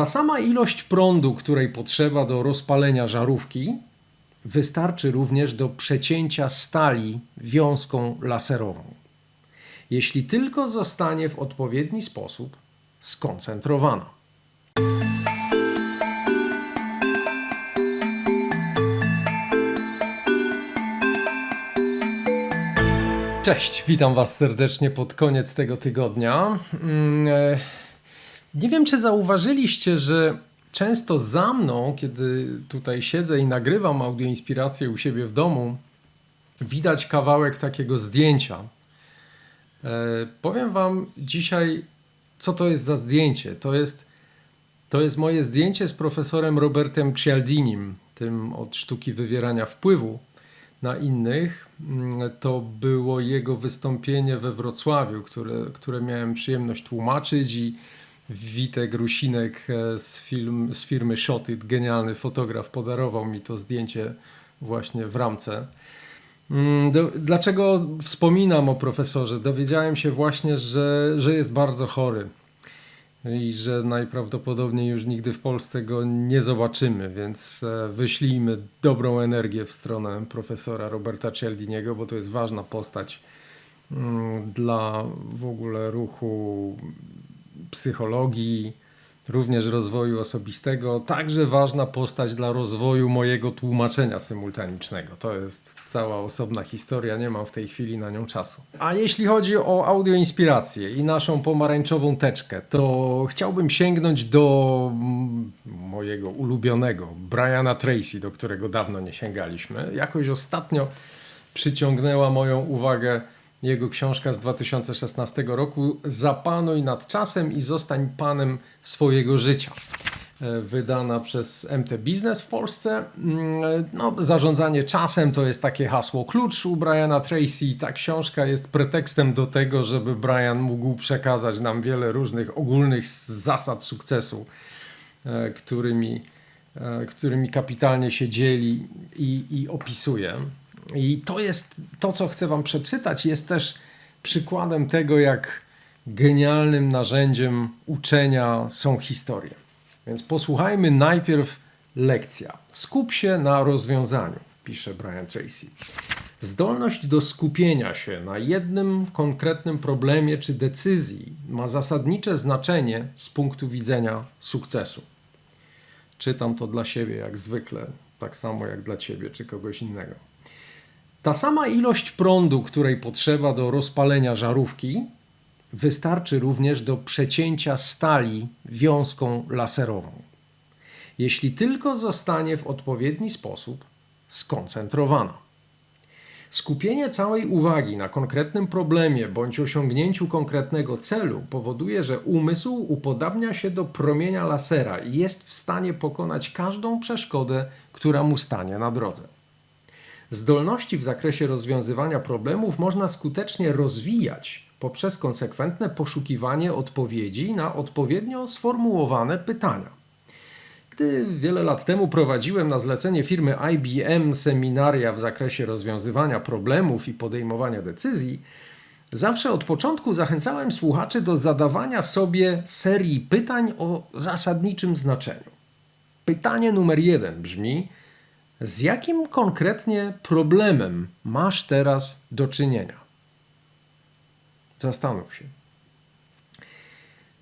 Ta sama ilość prądu, której potrzeba do rozpalenia żarówki, wystarczy również do przecięcia stali wiązką laserową. Jeśli tylko zostanie w odpowiedni sposób skoncentrowana. Cześć, witam Was serdecznie pod koniec tego tygodnia. Nie wiem, czy zauważyliście, że często za mną, kiedy tutaj siedzę i nagrywam audioinspirację u siebie w domu, widać kawałek takiego zdjęcia. E, Powiem Wam dzisiaj, co to jest za zdjęcie. To jest, to jest moje zdjęcie z profesorem Robertem Cialdinim, tym od sztuki wywierania wpływu na innych. Mm, To było jego wystąpienie we Wrocławiu, które, które miałem przyjemność tłumaczyć i Witek Rusinek e, z, film, z firmy Shot It, genialny fotograf, podarował mi to zdjęcie właśnie w ramce. Mm, dlaczego wspominam o profesorze? Dowiedziałem się właśnie, że, że jest bardzo chory i że najprawdopodobniej już nigdy w Polsce go nie zobaczymy, więc e, wyślijmy dobrą energię w stronę profesora Roberta Cialdiniego, bo to jest ważna postać mm, dla w ogóle ruchu psychologii, również rozwoju osobistego, także ważna postać dla rozwoju mojego tłumaczenia symultanicznego. To jest cała osobna historia, nie mam w tej chwili na nią czasu. A jeśli chodzi o audioinspirację i naszą pomarańczową teczkę, to chciałbym sięgnąć do mm, mojego ulubionego Briana Tracy, do którego dawno nie sięgaliśmy. Jakoś ostatnio przyciągnęła moją uwagę jego książka z 2016 roku Zapanuj nad czasem i zostań panem swojego życia. E, Wydana przez MT Biznes w Polsce. Mm, No, zarządzanie czasem to jest takie hasło klucz u Briana Tracy. Ta książka jest pretekstem do tego, żeby Brian mógł przekazać nam wiele różnych ogólnych zasad sukcesu, e, którymi, e, którymi kapitalnie się dzieli i, i opisuje. I to jest to, co chcę Wam przeczytać, jest też przykładem tego, jak genialnym narzędziem uczenia są historie. Więc posłuchajmy najpierw lekcja. Skup się na rozwiązaniu, pisze Brian Tracy. Zdolność do skupienia się na jednym konkretnym problemie czy decyzji ma zasadnicze znaczenie z punktu widzenia sukcesu. Czytam to dla siebie jak zwykle, tak samo jak dla Ciebie czy kogoś innego. Ta sama ilość prądu, której potrzeba do rozpalenia żarówki, wystarczy również do przecięcia stali wiązką laserową. Jeśli tylko zostanie w odpowiedni sposób skoncentrowana. Skupienie całej uwagi na konkretnym problemie bądź osiągnięciu konkretnego celu powoduje, że umysł upodabnia się do promienia lasera i jest w stanie pokonać każdą przeszkodę, która mu stanie na drodze. Zdolności w zakresie rozwiązywania problemów można skutecznie rozwijać poprzez konsekwentne poszukiwanie odpowiedzi na odpowiednio sformułowane pytania. Gdy wiele lat temu prowadziłem na zlecenie firmy IBM seminaria w zakresie rozwiązywania problemów i podejmowania decyzji, zawsze od początku zachęcałem słuchaczy do zadawania sobie serii pytań o zasadniczym znaczeniu. Pytanie numer jeden brzmi: z jakim konkretnie problemem masz teraz do czynienia? Zastanów się.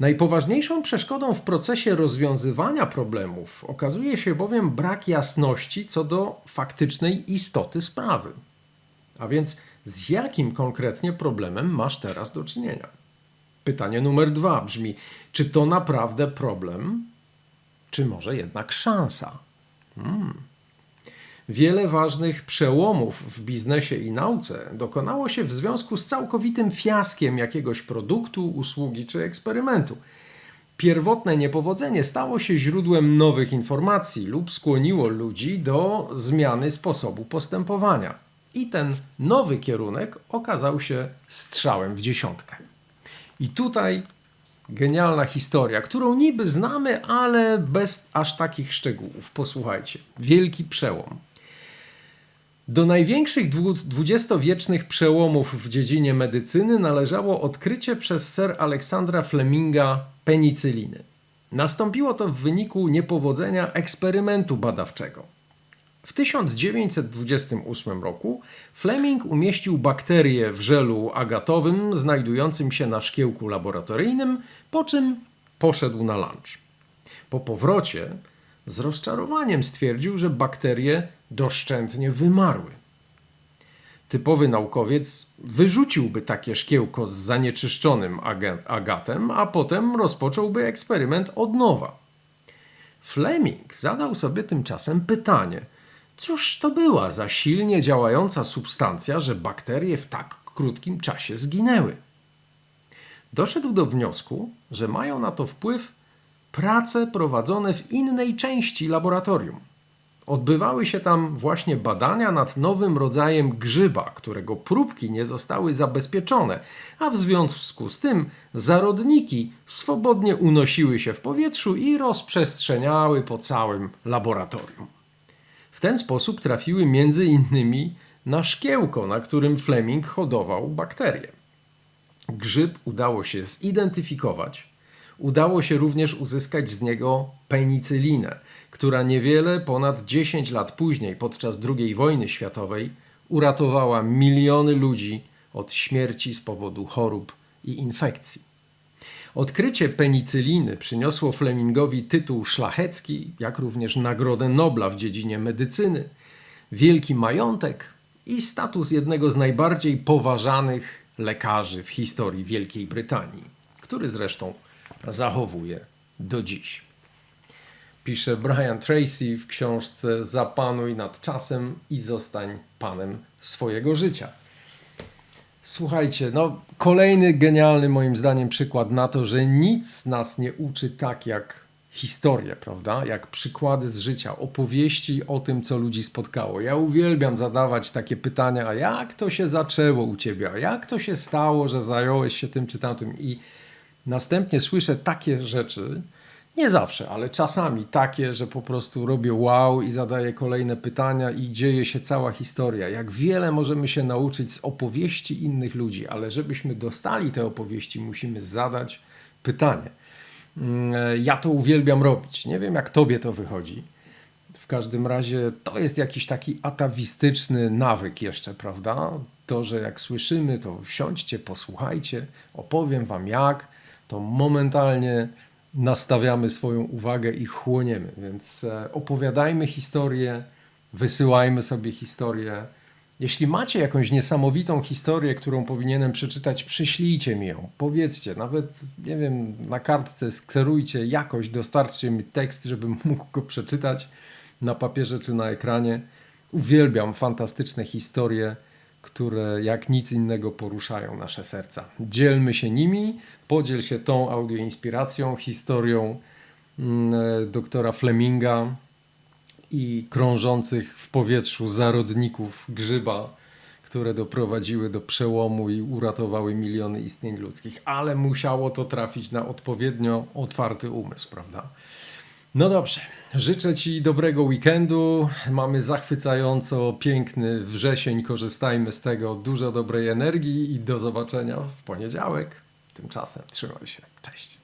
Najpoważniejszą przeszkodą w procesie rozwiązywania problemów okazuje się bowiem brak jasności co do faktycznej istoty sprawy. A więc z jakim konkretnie problemem masz teraz do czynienia? Pytanie numer dwa brzmi: czy to naprawdę problem, czy może jednak szansa? Hmm. Wiele ważnych przełomów w biznesie i nauce dokonało się w związku z całkowitym fiaskiem jakiegoś produktu, usługi czy eksperymentu. Pierwotne niepowodzenie stało się źródłem nowych informacji lub skłoniło ludzi do zmiany sposobu postępowania. I ten nowy kierunek okazał się strzałem w dziesiątkę. I tutaj genialna historia, którą niby znamy, ale bez aż takich szczegółów. Posłuchajcie. Wielki przełom. Do największych dwu- dwudziestowiecznych przełomów w dziedzinie medycyny należało odkrycie przez Sir Aleksandra Fleminga penicyliny. Nastąpiło to w wyniku niepowodzenia eksperymentu badawczego. W 1928 roku Fleming umieścił bakterię w żelu agatowym znajdującym się na szkiełku laboratoryjnym, po czym poszedł na lunch. Po powrocie z rozczarowaniem stwierdził, że bakterie doszczętnie wymarły. Typowy naukowiec wyrzuciłby takie szkiełko z zanieczyszczonym aga- agatem, a potem rozpocząłby eksperyment od nowa. Fleming zadał sobie tymczasem pytanie: cóż to była za silnie działająca substancja, że bakterie w tak krótkim czasie zginęły? Doszedł do wniosku, że mają na to wpływ prace prowadzone w innej części laboratorium. Odbywały się tam właśnie badania nad nowym rodzajem grzyba, którego próbki nie zostały zabezpieczone, a w związku z tym zarodniki swobodnie unosiły się w powietrzu i rozprzestrzeniały po całym laboratorium. W ten sposób trafiły między innymi na szkiełko, na którym Fleming hodował bakterie. Grzyb udało się zidentyfikować. Udało się również uzyskać z niego penicylinę, która niewiele ponad 10 lat później, podczas II wojny światowej, uratowała miliony ludzi od śmierci z powodu chorób i infekcji. Odkrycie penicyliny przyniosło Flemingowi tytuł szlachecki, jak również Nagrodę Nobla w dziedzinie medycyny, wielki majątek i status jednego z najbardziej poważanych lekarzy w historii Wielkiej Brytanii, który zresztą zachowuje do dziś. Pisze Brian Tracy w książce Zapanuj nad czasem i zostań panem swojego życia. Słuchajcie, no kolejny genialny moim zdaniem przykład na to, że nic nas nie uczy tak jak historie, prawda? Jak przykłady z życia, opowieści o tym, co ludzi spotkało. Ja uwielbiam zadawać takie pytania, a jak to się zaczęło u ciebie, a jak to się stało, że zająłeś się tym czy tamtym i następnie słyszę takie rzeczy, nie zawsze, ale czasami takie, że po prostu robię wow i zadaję kolejne pytania i dzieje się cała historia. Jak wiele możemy się nauczyć z opowieści innych ludzi, ale żebyśmy dostali te opowieści, musimy zadać pytanie. Mm, Ja to uwielbiam robić. Nie wiem, jak tobie to wychodzi. W każdym razie to jest jakiś taki atawistyczny nawyk jeszcze, prawda? To, że jak słyszymy, to siądźcie, posłuchajcie, opowiem wam jak, to momentalnie nastawiamy swoją uwagę i chłoniemy. Więc e, opowiadajmy historię, wysyłajmy sobie historię. Jeśli macie jakąś niesamowitą historię, którą powinienem przeczytać, przyślijcie mi ją. Powiedzcie, nawet nie wiem, na kartce skserujcie jakoś, dostarczcie mi tekst, żebym mógł go przeczytać na papierze czy na ekranie. Uwielbiam fantastyczne historie, które jak nic innego poruszają nasze serca. Dzielmy się nimi, podziel się tą audioinspiracją, historią mm, e, doktora Fleminga i krążących w powietrzu zarodników grzyba, które doprowadziły do przełomu i uratowały miliony istnień ludzkich, ale musiało to trafić na odpowiednio otwarty umysł, prawda? No dobrze, życzę Ci dobrego weekendu. Mamy zachwycająco piękny wrzesień, korzystajmy z tego. Dużo dobrej energii i do zobaczenia w poniedziałek. Tymczasem trzymaj się. Cześć.